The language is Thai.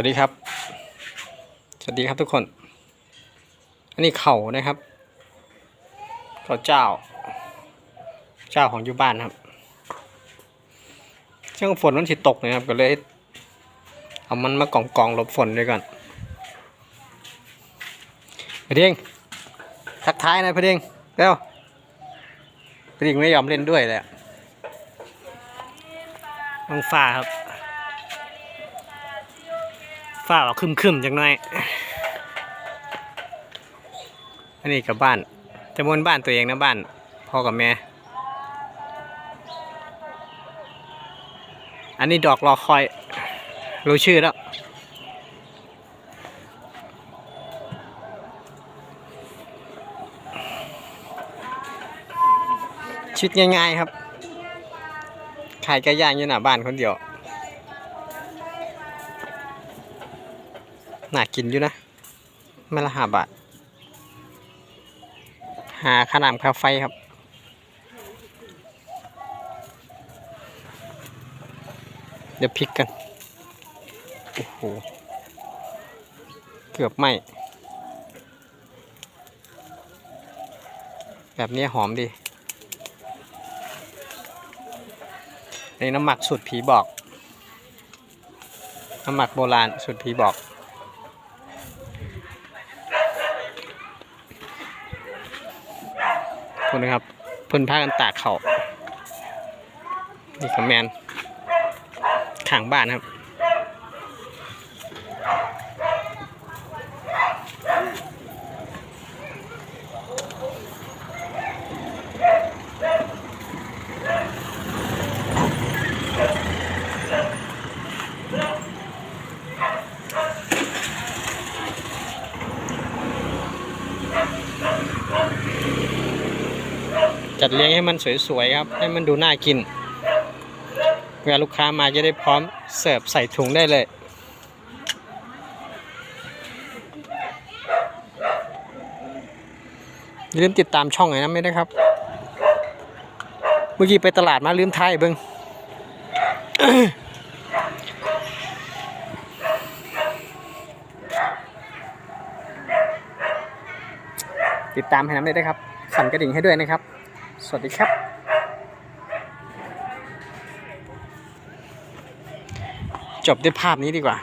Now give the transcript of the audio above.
วัสดีครับ สวัสดีครับทุกคน อันนี้เข่านะครับเขาเจ้า เจ้าของอยู่บ้านครับ ช่วงฝนมันสิตกนะครับ ก็เลย เอามันมากองกองๆหลบฝนด้วยก่อนพอดีเองทักทายนะพอดีเองเร็วพอดีเองไม่ยอมเล่นด้วยเลยอะน้องฟ้าครับ ฝ้าเราคึมคึมๆจังหน่อย อันนี้กับบ้านจะมวนบ้านตัวเองนะบ้านพ่อกับแม่ อันนี้ดอกรอคอย รู้ชื่อแล้วชีวิตง่ายๆครับ ขายไก่ย่างอยู่หน้าบ้านคนเดียว น่ากินอยู่นะไม่ละหาบาท หาขนามคาไฟครับ เดี๋ยวพลิกกัน โอ้โห เกือบไหมแบบนี้หอมดีในน้ำหมักสูตรผีบอก น้ำหมักโบราณสูตรผีบอก คนนะครับ เพิ่นพากันตากเขานี่กับแมนข้างบ้านครับ จัดเลี้ยงให้มันสวยๆครับ ให้มันดูน่ากิน เวลาลูกค้ามาจะได้พร้อมเสิร์ฟใส่ถุงได้เลย อย่าลืมติดตามช่องหน่อยนะไม่ได้ครับ เมื่อกี้ไปตลาดมาลืมไทายเบิ้งติดตามให้น้ำได้ด้วยครับ สั่นกระดิ่งให้ด้วยนะครับ สวัสดีครับ จบด้วยภาพนี้ดีกว่า